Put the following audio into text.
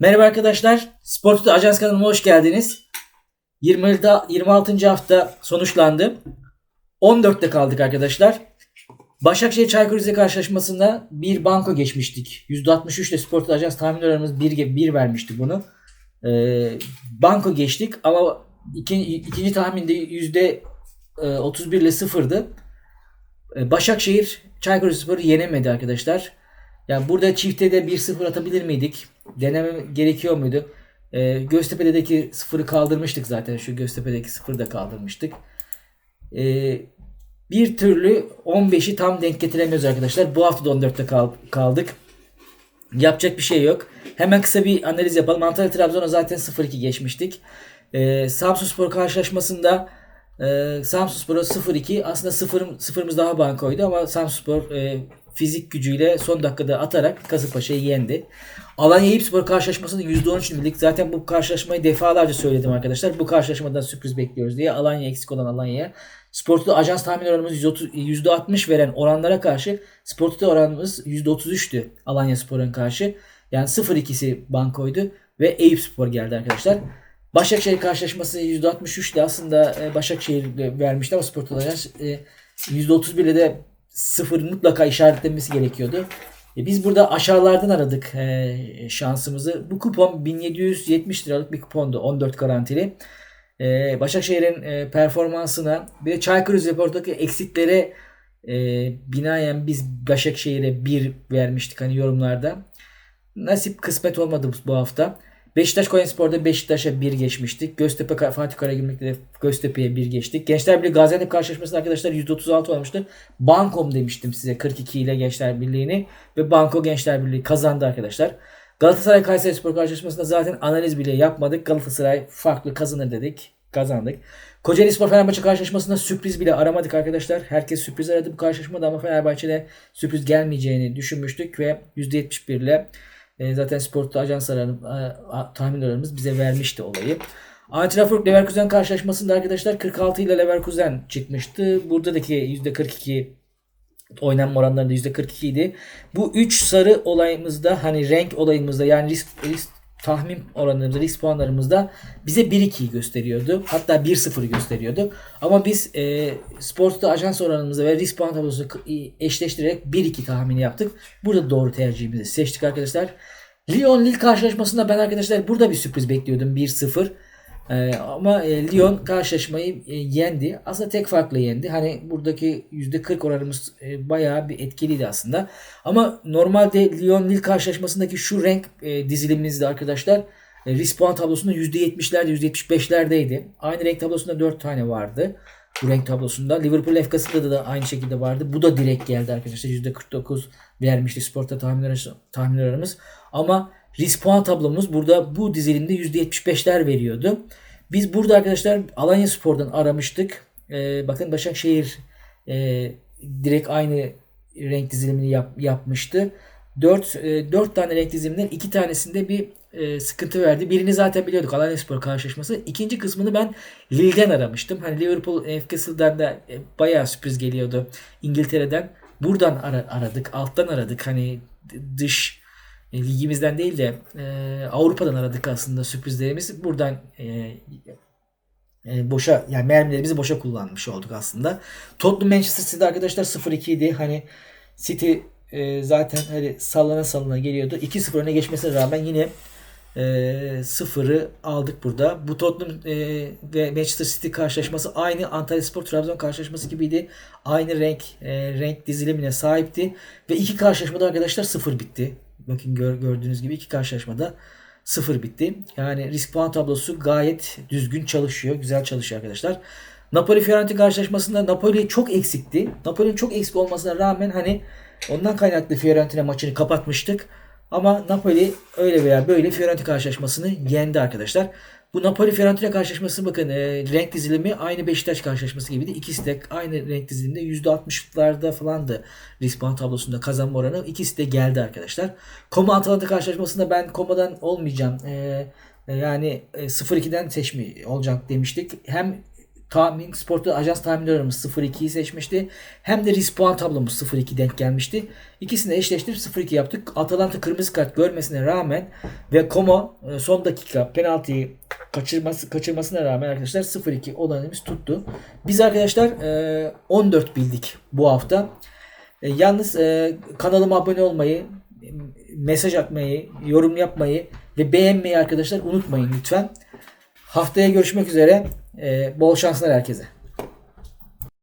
Merhaba arkadaşlar. Sport'ta Ajans kanalıma hoş geldiniz. 20'da 26. hafta sonuçlandı. 14'te kaldık arkadaşlar. Başakşehir Çaykur Rize karşılaşmasında bir banko geçmiştik. %63 ile Sport'ta Ajans tahmin oranımız 1, 1 vermişti bunu. Ee, banko geçtik ama ikinci, ikinci tahminde yüzde e, 31 ile sıfırdı. Ee, Başakşehir Çaykur Rizespor'u yenemedi arkadaşlar. Yani burada çifte de 1-0 atabilir miydik? Deneme gerekiyor muydu? Ee, Göztepe'deki sıfırı kaldırmıştık zaten. Şu Göztepe'deki sıfırı da kaldırmıştık. Ee, bir türlü 15'i tam denk getiremiyoruz arkadaşlar. Bu hafta da 14'te kal- kaldık. Yapacak bir şey yok. Hemen kısa bir analiz yapalım. Antalya Trabzon'a zaten 0-2 geçmiştik. Ee, Samsunspor karşılaşmasında e, Samsunspor'a 0-2 aslında sıfır, sıfırımız daha bankoydu ama Samsunspor e, fizik gücüyle son dakikada atarak Kasımpaşa'yı yendi. Alanya Eyüpspor karşılaşmasında %13 bildik. Zaten bu karşılaşmayı defalarca söyledim arkadaşlar. Bu karşılaşmadan sürpriz bekliyoruz diye. Alanya eksik olan Alanya'ya. Sport'ta ajans tahmin oranımız %30, %60 veren oranlara karşı Sport'ta oranımız %33'tü Alanya Spor'un karşı. Yani 0-2'si bankoydu ve Eyüpspor geldi arkadaşlar. Başakşehir karşılaşması %63 ile aslında e, Başakşehir vermişti ama Sport'ta ajans e, %31 ile de 0 mutlaka işaretlenmesi gerekiyordu. E, Biz burada aşağılardan aradık e, şansımızı. Bu kupon 1770 liralık bir kupondu. 14 garantili. E, Başakşehir'in performansına bir de Çaykur Rizespor'daki eksiklere e, binaen biz Başakşehir'e 1 vermiştik hani yorumlarda. Nasip kısmet olmadı bu hafta. Beşiktaş Konyaspor'da Beşiktaş'a 1 geçmiştik. Göztepe Fatih Karagümrük'te de Göztepe'ye 1 geçtik. Gençler Birliği Gaziantep karşılaşmasında arkadaşlar %36 olmuştu. Bankom demiştim size 42 ile Gençler Birliği'ni ve Banko Gençler Birliği kazandı arkadaşlar. Galatasaray Kayseri Spor karşılaşmasında zaten analiz bile yapmadık. Galatasaray farklı kazanır dedik. Kazandık. Kocaeli Spor Fenerbahçe karşılaşmasında sürpriz bile aramadık arkadaşlar. Herkes sürpriz aradı bu karşılaşmada ama Fenerbahçe'de sürpriz gelmeyeceğini düşünmüştük ve %71 ile e, zaten sportta ajans aranım, tahminlerimiz bize vermişti olayı. Eintracht Leverkusen karşılaşmasında arkadaşlar 46 ile Leverkusen çıkmıştı. Buradaki %42 oynanma oranlarında %42 idi. Bu 3 sarı olayımızda hani renk olayımızda yani risk, risk tahmin oranlarımızda, risk puanlarımızda bize 1-2'yi gösteriyordu. Hatta 1-0'ı gösteriyordu. Ama biz e, sportta ajans oranımızda ve risk puan tablosunu eşleştirerek 1-2 tahmini yaptık. Burada doğru tercihimizi seçtik arkadaşlar. Lyon Lille karşılaşmasında ben arkadaşlar burada bir sürpriz bekliyordum 1-0. Ee, ama e, Lyon karşılaşmayı e, yendi. Aslında tek farklı yendi. Hani buradaki %40 oranımız e, bayağı bir etkiliydi aslında. Ama normalde Lyon Lille karşılaşmasındaki şu renk e, dizilimimizde arkadaşlar e, risk puan tablosunda %70'lerde %75'lerdeydi. Aynı renk tablosunda 4 tane vardı. Bu renk tablosunda. Liverpool Efkası'nda da aynı şekilde vardı. Bu da direkt geldi arkadaşlar. %49 vermişti sporta tahminler, tahminlerimiz. Ama risk puan tablomuz burada bu dizilimde %75'ler veriyordu. Biz burada arkadaşlar Alanya Spor'dan aramıştık. Ee, bakın Başakşehir e, direkt aynı renk dizilimini yap, yapmıştı. 4, e, 4 tane renk diziliminden 2 tanesinde bir e, sıkıntı verdi. Birini zaten biliyorduk Alanya Spor karşılaşması. İkinci kısmını ben Lille'den aramıştım. Hani Liverpool Newcastle'dan da e, bayağı sürpriz geliyordu İngiltere'den. Buradan ara, aradık. Alttan aradık. Hani dış ligimizden değil de e, Avrupa'dan aradık aslında sürprizlerimiz. Buradan e, e, boşa yani mermilerimizi boşa kullanmış olduk aslında. Tottenham Manchester City arkadaşlar 0-2 idi. Hani City e, zaten hani sallana sallana geliyordu. 2-0 öne geçmesine rağmen yine e, sıfırı aldık burada. Bu Tottenham e, ve Manchester City karşılaşması aynı Antalya Spor Trabzon karşılaşması gibiydi. Aynı renk e, renk dizilimine sahipti ve iki karşılaşmada arkadaşlar sıfır bitti. Bakın gör, gördüğünüz gibi iki karşılaşmada sıfır bitti. Yani risk puan tablosu gayet düzgün çalışıyor. Güzel çalışıyor arkadaşlar. Napoli Fiorentina karşılaşmasında Napoli çok eksikti. Napoli'nin çok eksik olmasına rağmen hani ondan kaynaklı Fiorentina maçını kapatmıştık. Ama Napoli öyle veya böyle Fiorentina karşılaşmasını yendi arkadaşlar. Bu Napoli Fiorentina karşılaşması bakın e, renk dizilimi aynı Beşiktaş karşılaşması gibiydi. İkisi de aynı renk diziliminde %60'larda falandı risk puan tablosunda kazanma oranı. İkisi de geldi arkadaşlar. Koma Atalanta karşılaşmasında ben Koma'dan olmayacağım. E, yani e, 0-2'den seçmi olacak demiştik. Hem tahmin sporda ajans tahminlerimiz 0-2'yi seçmişti. Hem de risk puan tablomuz 0-2 denk gelmişti. İkisini de eşleştirip 0-2 yaptık. Atalanta kırmızı kart görmesine rağmen ve Como e, son dakika penaltıyı kaçırması kaçırmasına rağmen arkadaşlar 0-2 olanımız tuttu. Biz arkadaşlar e, 14 bildik bu hafta. E, yalnız e, kanalıma abone olmayı, mesaj atmayı, yorum yapmayı ve beğenmeyi arkadaşlar unutmayın lütfen. Haftaya görüşmek üzere. E, bol şanslar herkese.